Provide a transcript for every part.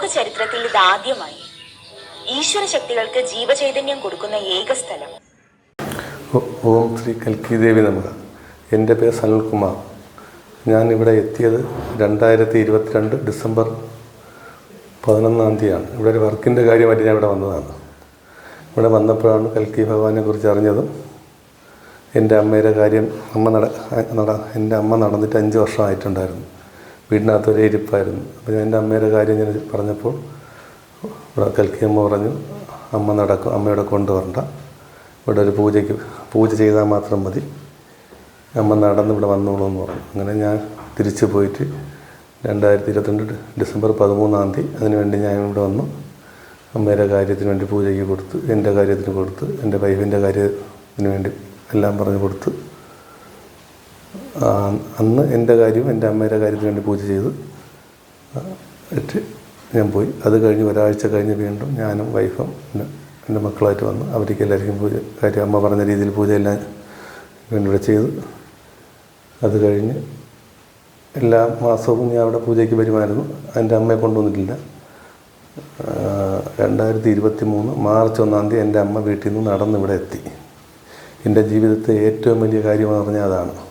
ലോക ചരിത്രത്തിൽ ഇതാദ്യമായി ഈശ്വര ശക്തികൾക്ക് ജീവചൈതന്യം കൊടുക്കുന്ന ഏക സ്ഥലം. ഓം ശ്രീ കൽക്കി ദേവി നമുക്ക് എന്റെ പേര് സനൽകുമാർ ഞാൻ ഇവിടെ എത്തിയത് രണ്ടായിരത്തി ഇരുപത്തിരണ്ട് ഡിസംബർ പതിനൊന്നാം തീയതിയാണ്. ഇവിടെ ഒരു വർക്കിന്റെ കാര്യമായിട്ട് ഞാൻ ഇവിടെ വന്നതാണ്. ഇവിടെ വന്നപ്പോഴാണ് കൽക്കി ഭഗവാനെ കുറിച്ച് അറിഞ്ഞതും എന്റെ അമ്മയുടെ കാര്യം അമ്മ നട നട എന്റെ അമ്മ നടന്നിട്ട് അഞ്ച് വർഷമായിട്ടുണ്ടായിരുന്നു. വീടിനകത്ത് ഒരേ ഇരിപ്പായിരുന്നു. അപ്പോൾ ഞാൻ എന്റെ അമ്മയുടെ കാര്യം ഞാൻ പറഞ്ഞപ്പോൾ ഇവിടെ കൽക്കി അമ്മ പറഞ്ഞു അമ്മ നടക്കും അമ്മയുടെ കൊണ്ടുവരണ്ട. ഇവിടെ ഒരു പൂജയ്ക്ക് പൂജ ചെയ്താൽ മാത്രം മതി. അമ്മ നടന്ന് ഇവിടെ വന്നോളൂ എന്ന് പറഞ്ഞു. അങ്ങനെ ഞാൻ തിരിച്ചു പോയിട്ട് രണ്ടായിരത്തി ഇരുപത്തിരണ്ട് ഡിസംബർ പതിമൂന്നാം തീയതി അതിന് വേണ്ടി ഞാൻ ഇവിടെ വന്നു. അമ്മയുടെ കാര്യത്തിന് വേണ്ടി പൂജയ്ക്ക് കൊടുത്ത് എന്റെ കാര്യത്തിന് കൊടുത്ത് എന്റെ വൈഫിന്റെ കാര്യത്തിന് വേണ്ടി എല്ലാം പറഞ്ഞു കൊടുത്ത്. അന്ന് എന്റെ കാര്യവും എന്റെ അമ്മയുടെ കാര്യത്തിന് വേണ്ടി പൂജ ചെയ്ത് ഇട്ട് ഞാൻ പോയി. അത് കഴിഞ്ഞ് ഒരാഴ്ച കഴിഞ്ഞ് വീണ്ടും ഞാനും വൈഫും എന്റെ മക്കളായിട്ട് വന്ന് അവർക്ക് എല്ലാവർക്കും പൂജ കാര്യം അമ്മ പറഞ്ഞ രീതിയിൽ പൂജയെല്ലാം വീണ്ടും ഇവിടെ ചെയ്തു. അത് കഴിഞ്ഞ് എല്ലാ മാസവും ഞാൻ അവിടെ പൂജയ്ക്ക് വരുമായിരുന്നു. എന്റെ അമ്മയെ കൊണ്ടുവന്നിട്ടില്ല. രണ്ടായിരത്തി ഇരുപത്തി മൂന്ന് മാർച്ച് ഒന്നാം തീയതി എന്റെ അമ്മ വീട്ടിൽ നിന്ന് നടന്ന് ഇവിടെ എത്തി. എന്റെ ജീവിതത്തെ ഏറ്റവും വലിയ കാര്യമെന്ന് പറഞ്ഞാൽ അതാണ്.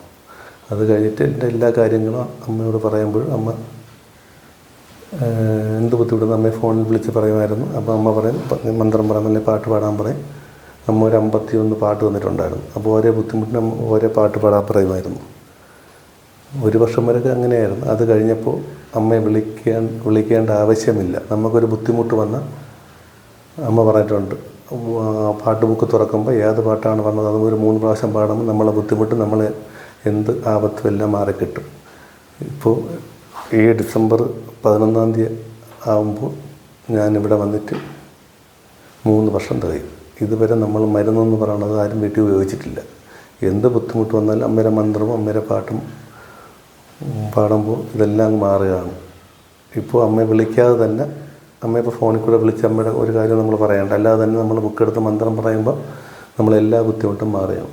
അത് കഴിഞ്ഞിട്ട് എന്റെ എല്ലാ കാര്യങ്ങളും അമ്മയോട് പറയുമ്പോൾ അമ്മ എന്ത് ബുദ്ധിമുട്ടും അമ്മയെ ഫോണിൽ വിളിച്ച് പറയുമായിരുന്നു. അപ്പോൾ അമ്മ പറയും മന്ത്രം പറയാൻ അല്ലെങ്കിൽ പാട്ട് പാടാൻ പറയും. അമ്മ ഒരു അമ്പത്തി ഒന്ന് പാട്ട് തന്നിട്ടുണ്ടായിരുന്നു. അപ്പോൾ ഓരോ ബുദ്ധിമുട്ടിനും ഓരോ പാട്ട് പാടാൻ പറയുമായിരുന്നു. ഒരു വർഷം വരെയൊക്കെ അങ്ങനെയായിരുന്നു. അത് കഴിഞ്ഞപ്പോൾ അമ്മയെ വിളിക്കാൻ വിളിക്കേണ്ട ആവശ്യമില്ല. നമുക്കൊരു ബുദ്ധിമുട്ട് വന്ന അമ്മ പറഞ്ഞിട്ടുണ്ട്. പാട്ട് ബുക്ക് തുറക്കുമ്പോൾ ഏത് പാട്ടാണ് പറഞ്ഞത് അത് ഒരു മൂന്ന് പ്രാവശ്യം പാടുമ്പോൾ നമ്മളെ ബുദ്ധിമുട്ട് നമ്മളെ എന്ത് ആപത്തും എല്ലാം മാറിക്കിട്ടും ഇപ്പോൾ ഈ ഡിസംബർ പതിനൊന്നാം തീയതി ആകുമ്പോൾ ഞാനിവിടെ വന്നിട്ട് മൂന്ന് വർഷം തികയും. ഇതുവരെ നമ്മൾ മരുന്നെന്ന് പറയണത് ആരും വീട്ടിൽ ഉപയോഗിച്ചിട്ടില്ല. എന്ത് ബുദ്ധിമുട്ട് വന്നാലും അമ്മയുടെ മന്ത്രവും അമ്മയുടെ പാട്ടും പാടുമ്പോൾ ഇതെല്ലാം മാറുകയാണ്. ഇപ്പോൾ അമ്മയെ വിളിക്കാതെ തന്നെ അമ്മ ഇപ്പോൾ ഫോണിൽ കൂടെ വിളിച്ച് അമ്മയുടെ ഒരു കാര്യം നമ്മൾ പറയണ്ട അല്ലാതെ തന്നെ നമ്മൾ ബുക്കെടുത്ത് മന്ത്രം പറയുമ്പോൾ നമ്മളെല്ലാ ബുദ്ധിമുട്ടും മാറുകയാണ്.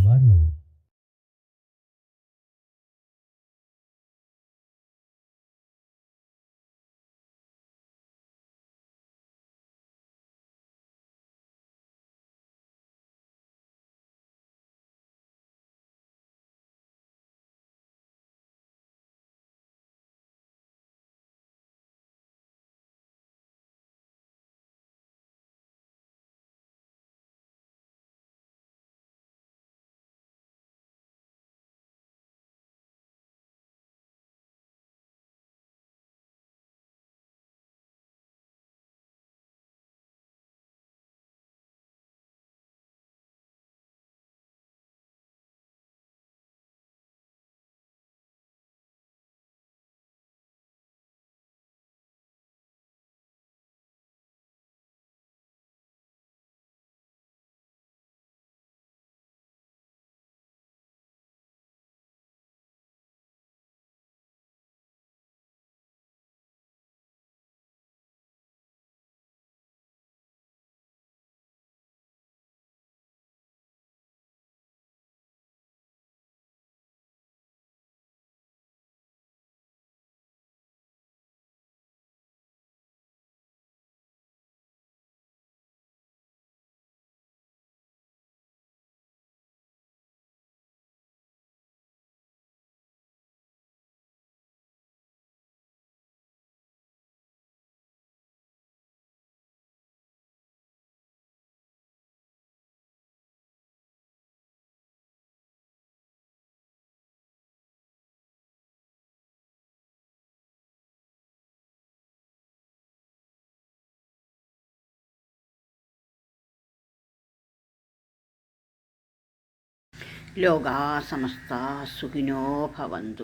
ലോകാസമസ്ത സുഖിനോ ഭവന്തു.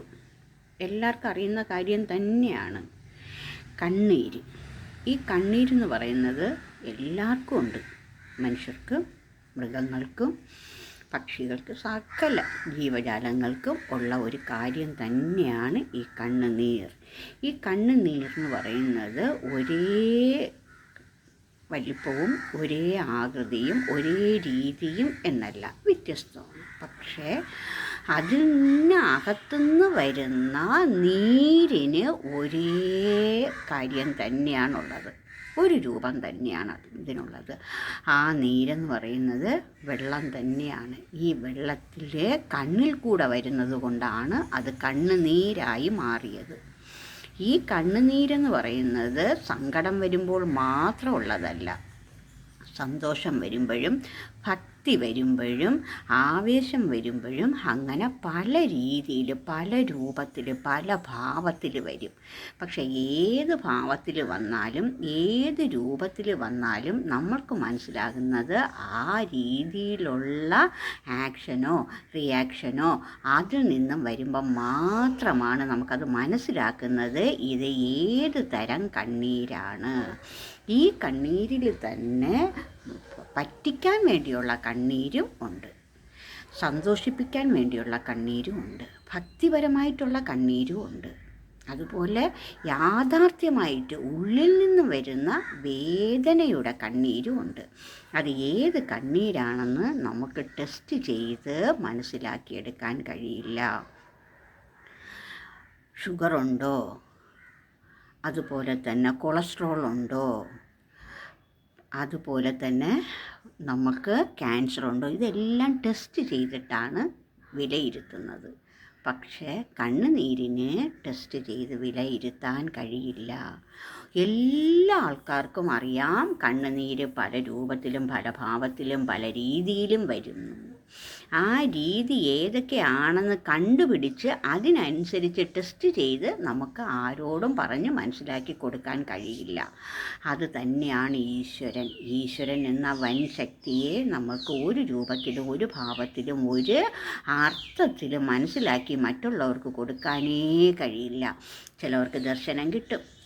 എല്ലാവർക്കും അറിയുന്ന കാര്യം തന്നെയാണ്. കണ്ണീര്. ഈ കണ്ണീരെന്ന് പറയുന്നത് എല്ലാവർക്കും ഉണ്ട്. മനുഷ്യർക്കും മൃഗങ്ങൾക്കും പക്ഷികൾക്ക് സകല ജീവജാലങ്ങൾക്കും ഉള്ള ഒരു കാര്യം തന്നെയാണ് ഈ കണ്ണുനീർ. ഈ കണ്ണുനീർ എന്ന് പറയുന്നത് ഒരേ വലിപ്പവും ഒരേ ആകൃതിയും ഒരേ രീതിയും എന്നല്ല വ്യത്യസ്തമാണ്. പക്ഷേ അതിൽ നിന്ന് അകത്തുനിന്ന് വരുന്ന നീരിന് ഒരേ കാര്യം തന്നെയാണുള്ളത്. ഒരു രൂപം തന്നെയാണ് ഇതിനുള്ളത് ആ നീരെന്ന് പറയുന്നത് വെള്ളം തന്നെയാണ്. ഈ വെള്ളത്തിലെ കണ്ണിൽ കൂടെ വരുന്നത് കൊണ്ടാണ് അത് കണ്ണുനീരായി മാറിയത്. ഈ കണ്ണുനീരെന്ന് പറയുന്നത് സങ്കടം വരുമ്പോൾ മാത്രമുള്ളതല്ല. സന്തോഷം വരുമ്പോഴും ഭക്തി വരുമ്പോഴും ആവേശം വരുമ്പോഴും അങ്ങനെ പല രീതിയിൽ പല രൂപത്തിൽ പല ഭാവത്തിൽ വരും. പക്ഷെ ഏത് ഭാവത്തിൽ വന്നാലും ഏത് രൂപത്തിൽ വന്നാലും നമ്മൾക്ക് മനസ്സിലാകുന്നത് ആ രീതിയിലുള്ള ആക്ഷനോ റിയാക്ഷനോ അതിൽ നിന്നും വരുമ്പം മാത്രമാണ് നമുക്കത് മനസ്സിലാക്കുന്നത് ഇത് ഏത് തരം കണ്ണീരാണ്. ഈ കണ്ണീരിൽ തന്നെ പറ്റിക്കാൻ വേണ്ടിയുള്ള കണ്ണീരും ഉണ്ട്. സന്തോഷിപ്പിക്കാൻ വേണ്ടിയുള്ള കണ്ണീരും ഉണ്ട്. ഭക്തിപരമായിട്ടുള്ള കണ്ണീരും ഉണ്ട്. അതുപോലെ യാഥാർത്ഥ്യമായിട്ട് ഉള്ളിൽ നിന്ന് വരുന്ന വേദനയുടെ കണ്ണീരും ഉണ്ട്. അത് ഏത് കണ്ണീരാണെന്ന് നമുക്ക് ടെസ്റ്റ് ചെയ്ത് മനസ്സിലാക്കിയെടുക്കാൻ കഴിയില്ല. ഷുഗറുണ്ടോ? അതുപോലെ തന്നെ കൊളസ്ട്രോൾ ഉണ്ടോ അതുപോലെ തന്നെ നമുക്ക് ക്യാൻസർ ഉണ്ടോ? ഇതെല്ലാം ടെസ്റ്റ് ചെയ്തിട്ടാണ് വിലയിരുത്തുന്നത്. പക്ഷേ കണ്ണുനീരിന് ടെസ്റ്റ് ചെയ്ത് വിലയിരുത്താൻ കഴിയില്ല. എല്ലാ ആൾക്കാർക്കും അറിയാം കണ്ണുനീര് പല രൂപത്തിലും പല ഭാവത്തിലും പല രീതിയിലും വരുന്നു. ആ രീതി ഏതൊക്കെയാണെന്ന് കണ്ടുപിടിച്ച് അതിനനുസരിച്ച് ടെസ്റ്റ് ചെയ്ത് നമുക്ക് ആരോടും പറഞ്ഞ് മനസ്സിലാക്കി കൊടുക്കാൻ കഴിയില്ല. അത് തന്നെയാണ് ഈശ്വരൻ. ഈശ്വരൻ എന്ന വൻ ശക്തിയെ നമുക്ക് ഒരു രൂപത്തിലും ഒരു ഭാവത്തിലും ഒരു അർത്ഥത്തിലും മനസ്സിലാക്കി മറ്റുള്ളവർക്ക് കൊടുക്കാനേ കഴിയില്ല. ചിലവർക്ക് ദർശനം കിട്ടും.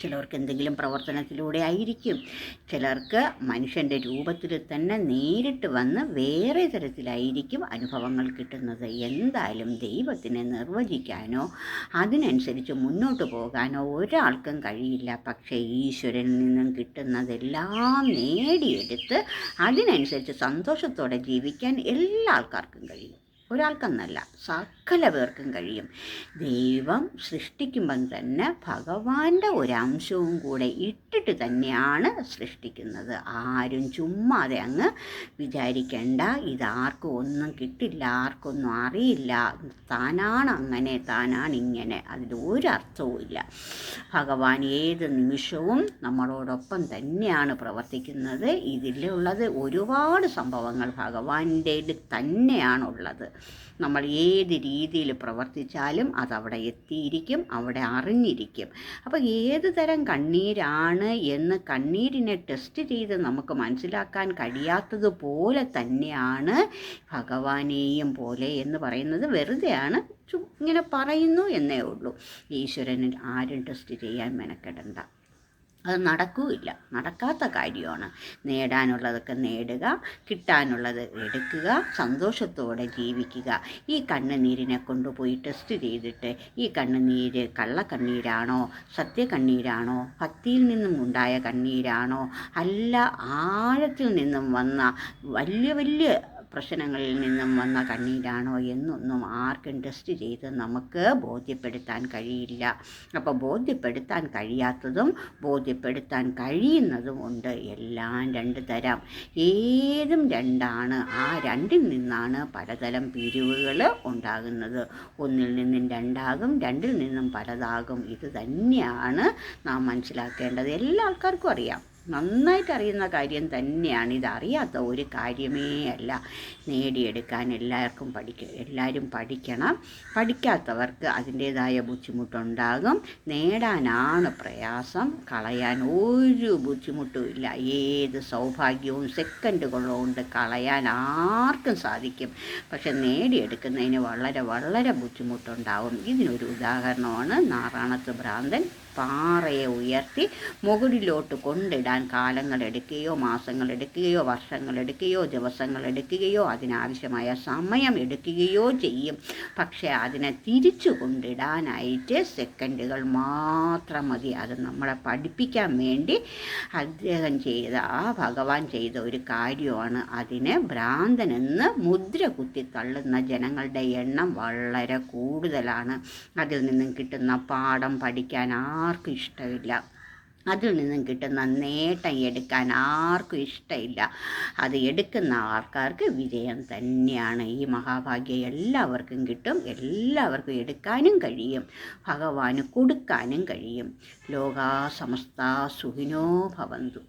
ചിലർക്ക് എന്തെങ്കിലും പ്രവർത്തനത്തിലൂടെ ആയിരിക്കും. ചിലർക്ക് മനുഷ്യന്റെ രൂപത്തിൽ തന്നെ നേരിട്ട് വന്ന് വേറെ തരത്തിലായിരിക്കും അനുഭവങ്ങൾ കിട്ടുന്നത്. എന്തായാലും ദൈവത്തിനെ നിർവചിക്കാനോ അതിനനുസരിച്ച് മുന്നോട്ട് പോകാനോ ഒരാൾക്കും കഴിയില്ല. പക്ഷേ ഈശ്വരനിൽ നിന്നും കിട്ടുന്നതെല്ലാം നേടിയെടുത്ത് അതിനനുസരിച്ച് സന്തോഷത്തോടെ ജീവിക്കാൻ എല്ലാ ആൾക്കാർക്കും കഴിയും. ഒരാൾക്കെന്നല്ല സകല പേർക്കും കഴിയും. ദൈവം സൃഷ്ടിക്കുമ്പം തന്നെ ഭഗവാന്റെ ഒരംശവും കൂടെ ഇട്ടിട്ട് തന്നെയാണ് സൃഷ്ടിക്കുന്നത്. ആരും ചുമ്മാതെ അങ്ങ് വിചാരിക്കേണ്ട ഇതാർക്കും ഒന്നും കിട്ടില്ല ആർക്കൊന്നും അറിയില്ല താനാണ് അങ്ങനെ താനാണ് ഇങ്ങനെ അതിൽ ഒരു അർത്ഥവും ഇല്ല. ഭഗവാൻ ഏത് നിമിഷവും നമ്മളോടൊപ്പം തന്നെയാണ് പ്രവർത്തിക്കുന്നത്. ഇതിലുള്ളത് ഒരുപാട് സംഭവങ്ങൾ ഭഗവാന്റെ തന്നെയാണുള്ളത്. നമ്മൾ ഏത് രീതിയിൽ പ്രവർത്തിച്ചാലും അതവിടെ എത്തിയിരിക്കും അവിടെ അറിഞ്ഞിരിക്കും. അപ്പോൾ ഏത് തരം കണ്ണീരാണ് എന്ന് കണ്ണീരിനെ ടെസ്റ്റ് ചെയ്ത് നമുക്ക് മനസ്സിലാക്കാൻ കഴിയാത്തതുപോലെ തന്നെയാണ് ഭഗവാനെയും പോലെ എന്ന് പറയുന്നത് വെറുതെയാണ് ഇങ്ങനെ പറയുന്നു എന്നേ ഉള്ളൂ. ഈശ്വരനിൽ ആരും ടെസ്റ്റ് ചെയ്യാൻ മെനക്കെടണ്ട. അത് നടക്കുകയില്ല നടക്കാത്ത കാര്യമാണ്. നേടാനുള്ളതൊക്കെ നേടുക കിട്ടാനുള്ളത് എടുക്കുക സന്തോഷത്തോടെ ജീവിക്കുക. ഈ കണ്ണുനീരിനെ കൊണ്ടുപോയി ടെസ്റ്റ് ചെയ്തിട്ട് ഈ കണ്ണുനീര് കള്ളക്കണ്ണീരാണോ സത്യക്കണ്ണീരാണോ ഭക്തിയിൽ നിന്നും ഉണ്ടായ കണ്ണീരാണോ അല്ല ആഴത്തിൽ നിന്നും വന്ന വലിയ വലിയ പ്രശ്നങ്ങളിൽ നിന്നും വന്ന കണ്ണീരാണോ എന്നൊന്നും ആർക്കും ടെസ്റ്റ് ചെയ്ത് നമുക്ക് ബോധ്യപ്പെടുത്താൻ കഴിയില്ല. അപ്പോൾ ബോധ്യപ്പെടുത്താൻ കഴിയാത്തതും ബോധ്യപ്പെടുത്താൻ കഴിയുന്നതും ഉണ്ട്. എല്ലാം രണ്ട് തരം. ഏതും രണ്ടാണ്. ആ രണ്ടിൽ നിന്നാണ് പലതരം പിരിവുകൾ ഉണ്ടാകുന്നത്. ഒന്നിൽ നിന്നും രണ്ടാകും രണ്ടിൽ നിന്നും പലതാകും. ഇത് തന്നെയാണ് നാം മനസ്സിലാക്കേണ്ടത്. എല്ലാ ആൾക്കാർക്കും അറിയാം. നന്നായിട്ട് അറിയുന്ന കാര്യം തന്നെയാണ്. ഇത് അറിയാത്ത ഒരു കാര്യമേ അല്ല. നേടിയെടുക്കാൻ എല്ലാവർക്കും പഠിക്ക എല്ലാവരും പഠിക്കണം. പഠിക്കാത്തവർക്ക് അതിന്റേതായ ബുദ്ധിമുട്ടുണ്ടാകും. നേടാനാണ് പ്രയാസം. കളയാൻ ഒരു ബുദ്ധിമുട്ടും ഇല്ല. ഏത് സൗഭാഗ്യവും സെക്കൻഡുകൾ കൊണ്ട് കളയാൻ ആർക്കും സാധിക്കും. പക്ഷെ നേടിയെടുക്കുന്നതിന് വളരെ വളരെ ബുദ്ധിമുട്ടുണ്ടാകും. ഇതിനൊരു ഉദാഹരണമാണ് നാറാണത്ത് ഭ്രാന്തൻ. പാറയെ ഉയർത്തി മുകളിലോട്ട് കൊണ്ടിടാൻ വർഷങ്ങൾ എടുക്കുകയോ ദിവസങ്ങൾ എടുക്കുകയോ അതിനാവശ്യമായ സമയം എടുക്കുകയോ ചെയ്യും. പക്ഷേ അതിനെ തിരിച്ചു കൊണ്ടിടാനായിട്ട് സെക്കൻഡുകൾ മാത്രം മതി. അത് നമ്മളെ പഠിപ്പിക്കാൻ വേണ്ടി അദ്ദേഹം ചെയ്ത ആ ഭഗവാൻ ചെയ്ത ഒരു കാര്യമാണ് അതിനെ ഭ്രാന്തനെന്ന് മുദ്ര കുത്തി തള്ളുന്ന ജനങ്ങളുടെ എണ്ണം വളരെ കൂടുതലാണ്. അതിൽ നിന്നും കിട്ടുന്ന പാഠം പഠിക്കാൻ ആർക്കും ഇഷ്ടമില്ല. അതിൽ നിന്നും കിട്ടുന്ന നേട്ടം എടുക്കാൻ ആർക്കും ഇഷ്ടമില്ല. അത് എടുക്കുന്ന ആൾക്കാർക്ക് വിജയം തന്നെയാണ്. ഈ മഹാഭാഗ്യം എല്ലാവർക്കും കിട്ടും. എല്ലാവർക്കും എടുക്കാനും കഴിയും. ഭഗവാന് കൊടുക്കാനും കഴിയും. ലോകാ സമസ്ത സുഖിനോ ഭവന്തു.